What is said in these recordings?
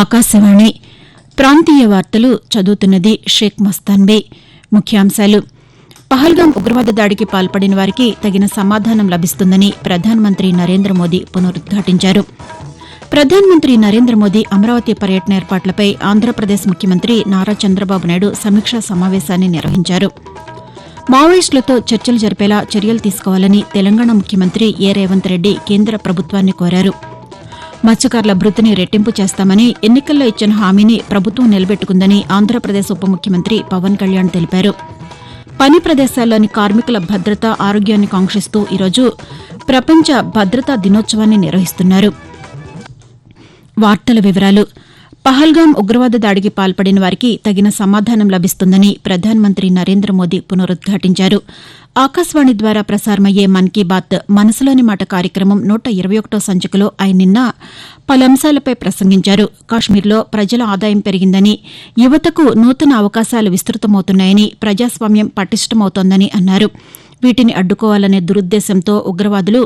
ఆకాశవాణి. ప్రాంతీయ వార్తలు చదువుతున్నది షేక్ మస్తాన్బే ముఖ్యాంశాలు. పహల్గాం ఉగ్రవాద దాడికి పాల్పడిన వారికి తగిన సమాధానం లభిస్తుందని ప్రధానమంత్రి నరేంద్ర మోదీ పునరుద్ఘాటించారు. ప్రధానమంత్రి నరేంద్ర మోదీ అమరావతి పర్యటన ఏర్పాట్లపై ఆంధ్రప్రదేశ్ ముఖ్యమంత్రి నారా చంద్రబాబు నాయుడు సమీక్షా సమావేశాన్ని నిర్వహించారు. మావోయిస్టులతో చర్చలు జరిపేలా చర్యలు తీసుకోవాలని తెలంగాణ ముఖ్యమంత్రి ఏ. రేవంత్ రెడ్డి కేంద్ర ప్రభుత్వాన్ని కోరారు. మత్స్యకారుల భృతిని రెట్టింపు చేస్తామని ఎన్నికల్లో ఇచ్చిన హామీని ప్రభుత్వం నిలబెట్టుకుందని ఆంధ్రప్రదేశ్ ఉప ముఖ్యమంత్రి పవన్ కళ్యాణ్ తెలిపారు. పని ప్రదేశాల్లోని కార్మికుల భద్రత ఆరోగ్యాన్ని కాంక్షిస్తూ ఈరోజు ప్రపంచ భద్రతా దినోత్సవాన్ని నిర్వహిస్తున్నారు. వార్తల వివరాలు పహల్గాం ఉగ్రవాద దాడికి పాల్పడిన వారికి తగిన సమాధానం లభిస్తుందని ప్రధానమంత్రి నరేంద్ర మోదీ పునరుద్ఘాటించారు. ఆకాశవాణి ద్వారా ప్రసారమయ్యే మన్ కీ బాత్ మనసులోని మాట కార్యక్రమం నూట ఇరవై ఒకటో సంచికలో ఆయన నిన్న పలు అంశాలపై ప్రసంగించారు. కాశ్మీర్లో ప్రజల ఆదాయం పెరిగిందని యువతకు నూతన అవకాశాలు విస్తృతమవుతున్నాయని ప్రజాస్వామ్యం పటిష్టమవుతోందని అన్నారు. వీటిని అడ్డుకోవాలనే దురుద్దేశంతో ఉగ్రవాదులు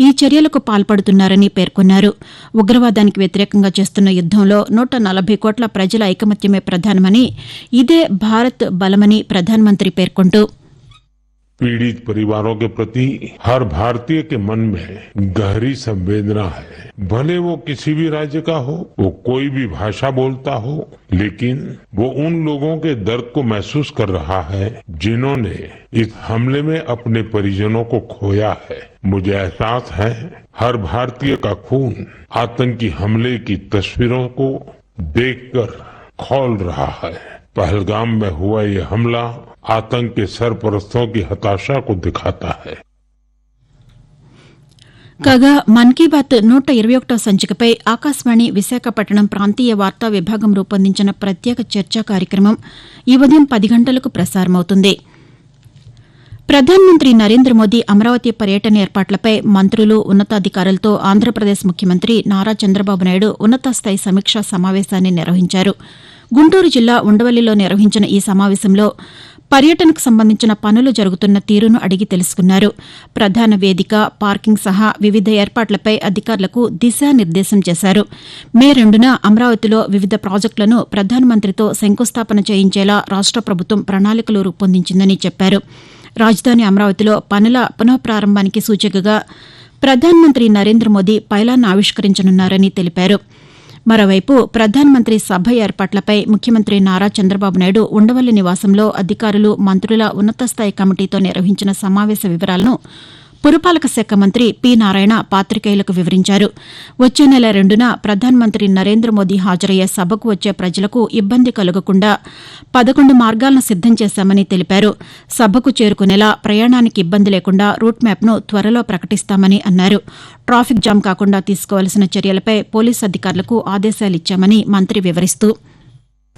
ఈ చర్యలకు పాల్పడుతున్నారని పేర్కొన్నారు. ఉగ్రవాదానికి వ్యతిరేకంగా చేస్తున్న యుద్దంలో నూట నలభై కోట్ల ప్రజల ఐకమత్యమే ప్రధానమని ఇదే భారత్ బలమని ప్రధానమంత్రి పేర్కొంటూ पीड़ित परिवारों के प्रति हर भारतीय के मन में गहरी संवेदना है। भले वो किसी भी राज्य का हो, वो कोई भी भाषा बोलता हो, लेकिन वो उन लोगों के दर्द को महसूस कर रहा है जिन्होंने इस हमले में अपने परिजनों को खोया है। मुझे एहसास है, हर भारतीय का खून आतंकी हमले की तस्वीरों को देखकर खोल रहा है। पहलगाम में हुआ ये हमला आतंक के सरपरस्तों की हताशा को दिखाता है కాగా మన్ కీ బాత్ నూట ఇరవై ఒకటో సంచికపై ఆకాశవాణి విశాఖపట్నం ప్రాంతీయ వార్తా విభాగం రూపొందించిన ప్రత్యేక చర్చా కార్యక్రమం ఈ ఉదయం పది గంటలకు ప్రసారమవుతుంది ప్రధానమంత్రి నరేంద్ర మోదీ అమరావతి పర్యటన ఏర్పాట్లపై మంత్రులు ఉన్నతాధికారులతో ఆంధ్రప్రదేశ్ ముఖ్యమంత్రి నారా చంద్రబాబు నాయుడు ఉన్నతస్థాయి సమీక్షా సమావేశాన్ని నిర్వహించారు గుంటూరు జిల్లా ఉండవల్లిలో నిర్వహించిన ఈ సమావేశంలో పర్యటనకు సంబంధించిన పనులు జరుగుతున్న తీరును అడిగి తెలుసుకున్నారు. ప్రధాన వేదిక పార్కింగ్ సహా వివిధ ఏర్పాట్లపై అధికారులకు దిశానిర్దేశం చేశారు. మే రెండున అమరావతిలో వివిధ ప్రాజెక్టులను ప్రధానమంత్రితో శంకుస్థాపన చేయించేలా రాష్ట ప్రభుత్వం ప్రణాళికలు రూపొందించిందని చెప్పారు. రాజధాని అమరావతిలో పనుల పునఃప్రారంభానికి సూచికగా ప్రధానమంత్రి నరేంద్ర మోదీ పైలాన్ని ఆవిష్కరించనున్నారని తెలిపారు. మరోవైపు ప్రధానమంత్రి సభ ఏర్పాట్లపై ముఖ్యమంత్రి నారా చంద్రబాబు నాయుడు ఉండవల్లి నివాసంలో అధికారులు మంత్రుల ఉన్నతస్థాయి కమిటీతో నిర్వహించిన సమావేశ వివరాలను పురపాలక శాఖ మంత్రి పి నారాయణ పాతికేయులకు వివరించారు. వచ్చే నెల రెండున ప్రధానమంత్రి నరేంద్ర మోదీ హాజరయ్యే సభకు వచ్చే ప్రజలకు ఇబ్బంది కలగకుండా పదకొండు మార్గాలను సిద్దం చేశామని తెలిపారు. సభకు చేరుకునేలా ప్రయాణానికి ఇబ్బంది లేకుండా రూట్ మ్యాప్ను త్వరలో ప్రకటిస్తామని అన్నారు. ట్రాఫిక్ జామ్ కాకుండా తీసుకోవాల్సిన చర్యలపై పోలీసు అధికారులకు ఆదేశాలిచ్చామని మంత్రి వివరిస్తూ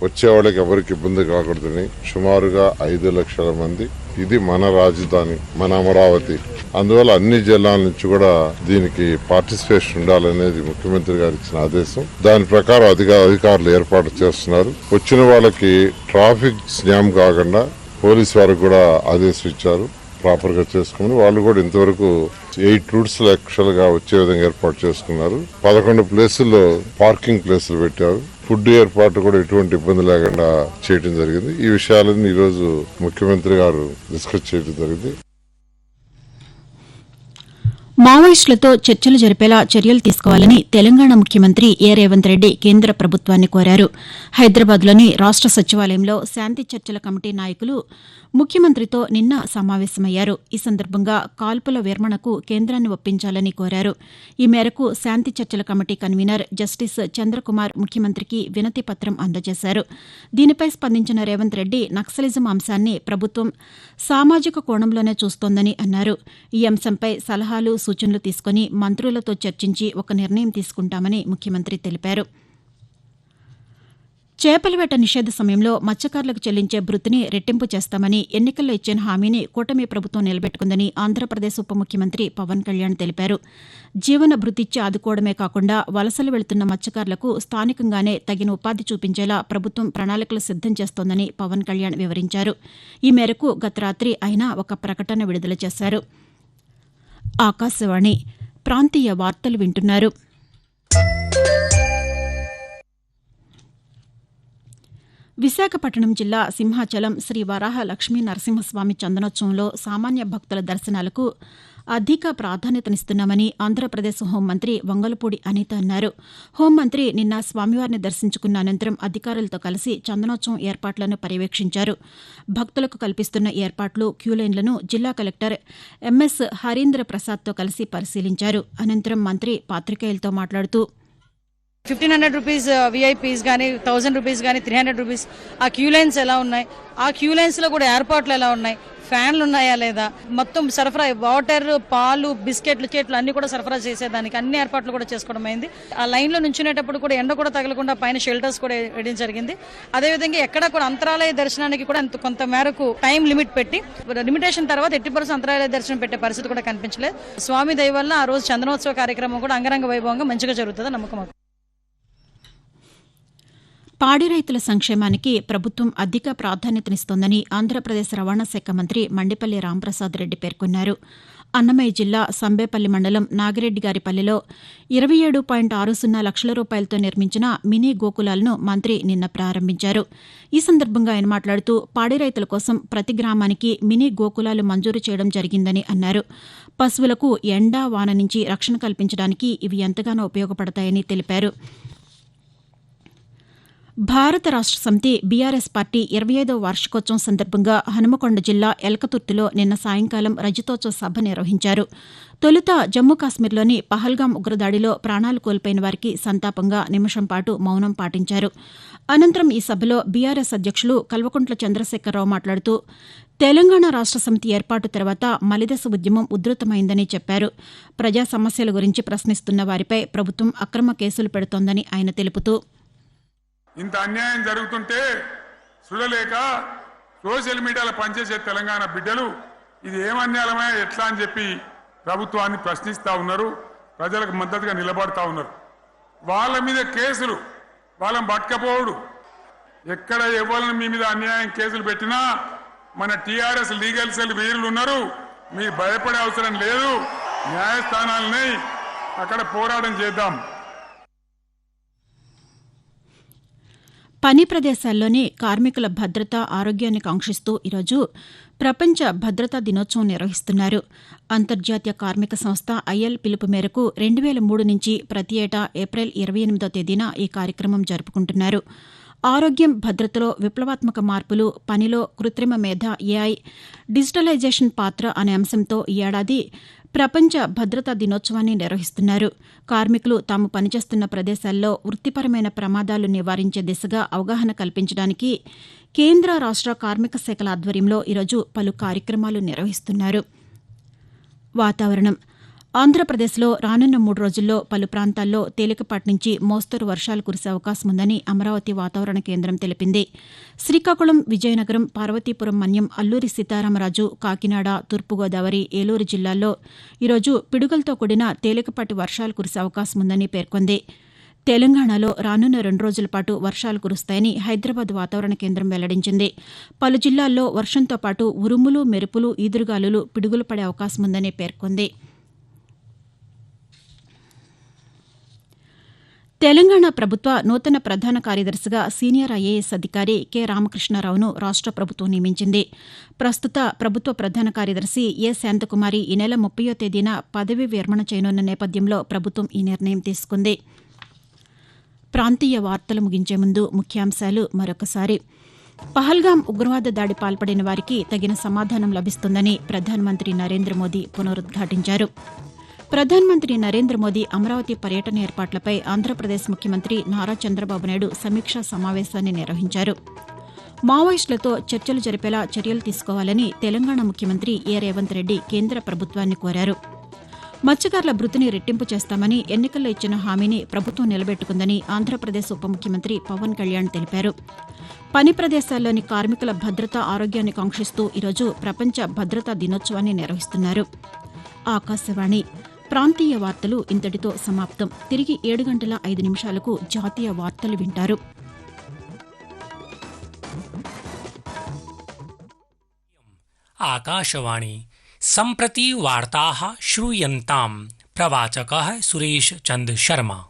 వచ్చే వాళ్ళకి ఎవరికి ఇబ్బంది కాకూడదని సుమారుగా ఐదు లక్షల మంది. ఇది మన రాజధాని మన అమరావతి. అందువల్ల అన్ని జిల్లాల నుంచి కూడా దీనికి పార్టిసిపేషన్ ఉండాలనేది ముఖ్యమంత్రి గారు ఇచ్చిన ఆదేశం. దాని ప్రకారం అధిక అధికారులు ఏర్పాటు చేస్తున్నారు. వచ్చిన వాళ్ళకి ట్రాఫిక్ జామ్ కాకుండా పోలీస్ వారికి కూడా ఆదేశం ఇచ్చారు. ప్రాపర్గా వాళ్ళు కూడా ఇంతవరకు ఎయిట్ రూట్స్ లక్షలుగా వచ్చే విధంగా ఏర్పాటు చేసుకున్నారు. పదకొండు ప్లేసుల్లో పార్కింగ్ ప్లేసులు పెట్టారు. ఫుడ్ ఏర్పాటు కూడా ఎటువంటి ఇబ్బంది లేకుండా చేయడం జరిగింది. ఈ విషయాలన్నీ ఈరోజు ముఖ్యమంత్రి గారు డిస్కస్ చేయడం జరిగింది. మావోయిస్టులతో చర్చలు జరిపేలా చర్యలు తీసుకోవాలని తెలంగాణ ముఖ్యమంత్రి ఏ. రేవంత్ రెడ్డి కేంద్ర ప్రభుత్వాన్ని కోరారు. హైదరాబాద్లోని రాష్ట సచివాలయంలో శాంతి చర్చల కమిటీ నాయకులు ముఖ్యమంత్రితో నిన్న సమావేశమయ్యారు. ఈ సందర్భంగా కాల్పుల విరమణకు కేంద్రాన్ని ఒప్పించాలని కోరారు. ఈ మేరకు శాంతి చర్చల కమిటీ కన్వీనర్ జస్టిస్ చంద్రకుమార్ ముఖ్యమంత్రికి వినతి పత్రం అందజేశారు. దీనిపై స్పందించిన రేవంత్ రెడ్డి నక్సలిజం అంశాన్ని ప్రభుత్వం సామాజిక కోణంలోనే చూస్తోందని అన్నారు. ఈ అంశంపై సలహాలు సూచనలు తీసుకుని మంత్రులతో చర్చించి ఒక నిర్ణయం తీసుకుంటామని ముఖ్యమంత్రి తెలిపారు. చేపల వేట నిషేధ సమయంలో మత్స్యకారులకు చెల్లించే భృతిని రెట్టింపు చేస్తామని ఎన్నికల్లో ఇచ్చిన హామీని కూటమి ప్రభుత్వం నిలబెట్టుకుందని ఆంధ్రప్రదేశ్ ఉప ముఖ్యమంత్రి పవన్ కళ్యాణ్ తెలిపారు. జీవన భృతిచ్చి ఆదుకోవడమే కాకుండా వలసలు వెళుతున్న మత్స్యకారులకు స్థానికంగానే తగిన ఉపాధి చూపించేలా ప్రభుత్వం ప్రణాళికలు సిద్దం చేస్తోందని పవన్ కళ్యాణ్ వివరించారు. ఈ మేరకు గత రాత్రి ఆయన ఒక ప్రకటన విడుదల చేశారు. ఆకాశవాణి ప్రాంతీయ వార్తలు వింటున్నారు. విశాఖపట్నం జిల్లా సింహాచలం శ్రీ వరాహ లక్ష్మీ నరసింహస్వామి చందనోత్సవంలో సామాన్య భక్తుల దర్శనాలకు అధిక ప్రాధాన్యతనిస్తున్నామని ఆంధ్రప్రదేశ్ హోంమంత్రి వంగలపూడి అనిత అన్నారు. హోంమంత్రి నిన్న స్వామివారిని దర్శించుకున్న అనంతరం అధికారులతో కలిసి చందనోత్సవం ఏర్పాట్లను పర్యవేక్షించారు. భక్తులకు కల్పిస్తున్న ఏర్పాట్లు క్యూలైన్లను జిల్లా కలెక్టర్ ఎంఎస్ హరీంద్ర ప్రసాద్తో కలిసి పరిశీలించారు. అనంతరం మంత్రి పాతికేయులతో మాట్లాడుతూ fifteen hundred rupees uh, VIPs కానీ థౌసండ్ రూపీస్ కానీ త్రీ హండ్రెడ్ రూపీస్. ఆ క్యూ లైన్స్ ఎలా ఉన్నాయి? ఆ క్యూ లైన్స్లో కూడా ఏర్పాట్లు ఎలా ఉన్నాయి? ఫ్యాన్లు ఉన్నాయా లేదా? మొత్తం సరఫరా వాటర్ పాలు బిస్కెట్లు చేట్లు అన్ని కూడా సరఫరా చేసేదానికి అన్ని ఏర్పాట్లు కూడా చేసుకోవడం అయింది. ఆ లైన్లో నుంచునేటప్పుడు కూడా ఎండ కూడా తగలకుండా పైన షెల్టర్స్ కూడా వేయడం జరిగింది. అదేవిధంగా ఎక్కడ కూడా అంతరాలయ దర్శనానికి కూడా కొంత మేరకు టైం లిమిట్ పెట్టి లిమిటేషన్ తర్వాత ఎట్టి పరిస్థితి అంతరాలయ దర్శనం పెట్టే పరిస్థితి కూడా కనిపించలేదు. స్వామి దయ వల్ల ఆ రోజు చందనోత్సవ కార్యక్రమం కూడా అంగరంగ వైభవంగా మంచిగా జరుగుతుంది నమ్మకం పాడి రైతుల సంక్షేమానికి ప్రభుత్వం అధిక ప్రాధాన్యతనిస్తోందని ఆంధ్రప్రదేశ్ రవాణా శాఖ మంత్రి మండిపల్లి రాంప్రసాద్ రెడ్డి పేర్కొన్నారు. అన్నమయ్య జిల్లా సంబేపల్లి మండలం నాగిరెడ్డి గారిపల్లెలో ఇరవై ఏడు పాయింట్ ఆరు సున్నా లక్షల రూపాయలతో నిర్మించిన మినీ గోకులాలను మంత్రి నిన్న ప్రారంభించారు. ఈ సందర్భంగా ఆయన మాట్లాడుతూ పాడి రైతుల కోసం ప్రతి గ్రామానికి మినీ గోకులాలు మంజూరు చేయడం జరిగిందని అన్నారు. పశువులకు ఎండా వాన నుంచి రక్షణ కల్పించడానికి ఇవి ఎంతగానో ఉపయోగపడతాయని తెలిపారు. భారత రాష్ట సమితి బీఆర్ఎస్ పార్టీ ఇరవై ఐదవ వార్షికోత్సవం సందర్భంగా హనుమకొండ జిల్లా ఎలకతుర్తిలో నిన్న సాయంకాలం రజతోత్సవ సభ నిర్వహించారు. తొలుత జమ్మూ కాశ్మీర్లోని పహల్గాం ఉగ్రదాడిలో ప్రాణాలు కోల్పోయిన వారికి సంతాపంగా నిమిషం పాటు మౌనం పాటించారు. అనంతరం ఈ సభలో బీఆర్ఎస్ అధ్యక్షులు కల్వకుంట్ల చంద్రశేఖరరావు మాట్లాడుతూ తెలంగాణ రాష్ట సమితి ఏర్పాటు తర్వాత మలిదశ ఉద్యమం ఉధృతమైందని చెప్పారు. ప్రజా సమస్యల గురించి ప్రశ్నిస్తున్న వారిపై ప్రభుత్వం అక్రమ కేసులు పెడుతోందని ఆయన తెలుపుతూ ఇంత అన్యాయం జరుగుతుంటే చూడలేక సోషల్ మీడియాలో పనిచేసే తెలంగాణ బిడ్డలు ఇది ఏం ఎట్లా అని చెప్పి ప్రభుత్వాన్ని ప్రశ్నిస్తూ ఉన్నారు ప్రజలకు మద్దతుగా నిలబడతా ఉన్నారు. వాళ్ళ మీద కేసులు వాళ్ళని పట్టుకపోవడు. ఎక్కడ ఎవరిని మీ మీద అన్యాయం కేసులు పెట్టినా మన టీఆర్ఎస్ లీగల్ సెల్ వీరులు ఉన్నారు మీరు భయపడే అవసరం లేదు న్యాయస్థానాలని అక్కడ పోరాటం చేద్దాం. పని ప్రదేశాల్లోని కార్మికుల భద్రత ఆరోగ్యాన్ని కాంక్షిస్తూ ఈరోజు ప్రపంచ భద్రతా దినోత్సవం నిర్వహిస్తున్నారు. అంతర్జాతీయ కార్మిక సంస్థ ఐఎల్ పిలుపు మేరకు రెండు వేల మూడు నుంచి ప్రతి ఏటా ఏప్రిల్ ఇరవై ఎనిమిదో తేదీన ఈ కార్యక్రమం జరుపుకుంటున్నారు. ఆరోగ్యం భద్రతలో విప్లవాత్మక మార్పులు పనిలో కృత్రిమ మేధ ఏఐ డిజిటలైజేషన్ పాత్ర అనే అంశంతో ఈ ఏడాది ప్రపంచ భద్రతా దినోత్సవాన్ని నిర్వహిస్తున్నారు. కార్మికులు తాము పనిచేస్తున్న ప్రదేశాల్లో వృత్తిపరమైన ప్రమాదాలు నివారించే దిశగా అవగాహన కల్పించడానికి కేంద్ర రాష్ట కార్మిక శాఖల ఆధ్వర్యంలో ఈరోజు పలు కార్యక్రమాలు నిర్వహిస్తున్నారు. వాతావరణం ఆంధ్రప్రదేశ్లో రానున్న మూడు రోజుల్లో పలు ప్రాంతాల్లో తేలికపాటి నుంచి మోస్తరు వర్షాలు కురిసే అవకాశం ఉందని అమరావతి వాతావరణ కేంద్రం తెలిపింది. శ్రీకాకుళం విజయనగరం పార్వతీపురం మన్యం అల్లూరి సీతారామరాజు కాకినాడ తూర్పుగోదావరి ఏలూరు జిల్లాల్లో ఈరోజు పిడుగులతో కూడిన తేలికపాటి వర్షాలు కురిసే అవకాశం ఉందని పేర్కొంది. తెలంగాణలో రానున్న రెండు రోజుల పాటు వర్షాలు కురుస్తాయని హైదరాబాద్ వాతావరణ కేంద్రం వెల్లడించింది. పలు జిల్లాల్లో వర్షంతో పాటు ఉరుములు మెరుపులు ఈదురుగాలులు పిడుగులు పడే అవకాశం ఉందని పేర్కొంది. తెలంగాణ ప్రభుత్వ నూతన ప్రధాన కార్యదర్శిగా సీనియర్ ఐఏఎస్ అధికారి కె రామకృష్ణారావును రాష్ట ప్రభుత్వం నియమించింది. ప్రస్తుత ప్రభుత్వ ప్రధాన కార్యదర్శి ఏ శాంతకుమారి ఈ నెల ముప్పయో తేదీన పదవీ విరమణ చేయనున్న నేపథ్యంలో ప్రభుత్వం ఈ నిర్ణయం తీసుకుంది. ప్రాంతీయ వార్తలు ముగించే ముందు ముఖ్యాంశాలు మరొకసారి. పహల్గాం ఉగ్రవాద దాడి పాల్పడిన వారికి తగిన సమాధానం లభిస్తుందని ప్రధానమంత్రి నరేంద్ర మోదీ పునరుద్ఘాటించారు. ప్రధానమంత్రి నరేంద్ర మోదీ అమరావతి పర్యటన ఏర్పాట్లపై ఆంధ్రప్రదేశ్ ముఖ్యమంత్రి నారా చంద్రబాబు నాయుడు సమీక్షా సమావేశాన్ని నిర్వహించారు. మావోయిస్టులతో చర్చలు జరిపేలా చర్యలు తీసుకోవాలని తెలంగాణ ముఖ్యమంత్రి ఏ రేవంత్ రెడ్డి కేంద్ర ప్రభుత్వాన్ని కోరారు. మత్స్యకారుల భృతిని రెట్టింపు చేస్తామని ఎన్నికల్లో ఇచ్చిన హామీని ప్రభుత్వం నిలబెట్టుకుందని ఆంధ్రప్రదేశ్ ఉప ముఖ్యమంత్రి పవన్ కళ్యాణ్ తెలిపారు. పని ప్రదేశాల్లోని కార్మికుల భద్రత ఆరోగ్యాన్ని కాంక్షిస్తూ ఈరోజు ప్రపంచ భద్రతా దినోత్సవాన్ని నిర్వహిస్తున్నారు. ఆకాశవాణి ప్రాంతీయ వార్తలు ఇంతటితో సమాప్తం. తిరిగి ఏడు గంటల ఐదు నిమిషాలకు జాతీయ వార్తలు వింటారు. ఆకాశవాణి. సంప్రతి వార్తా శ్రూయంతాం. ప్రవాచక సురేష్ చంద్ శర్మ.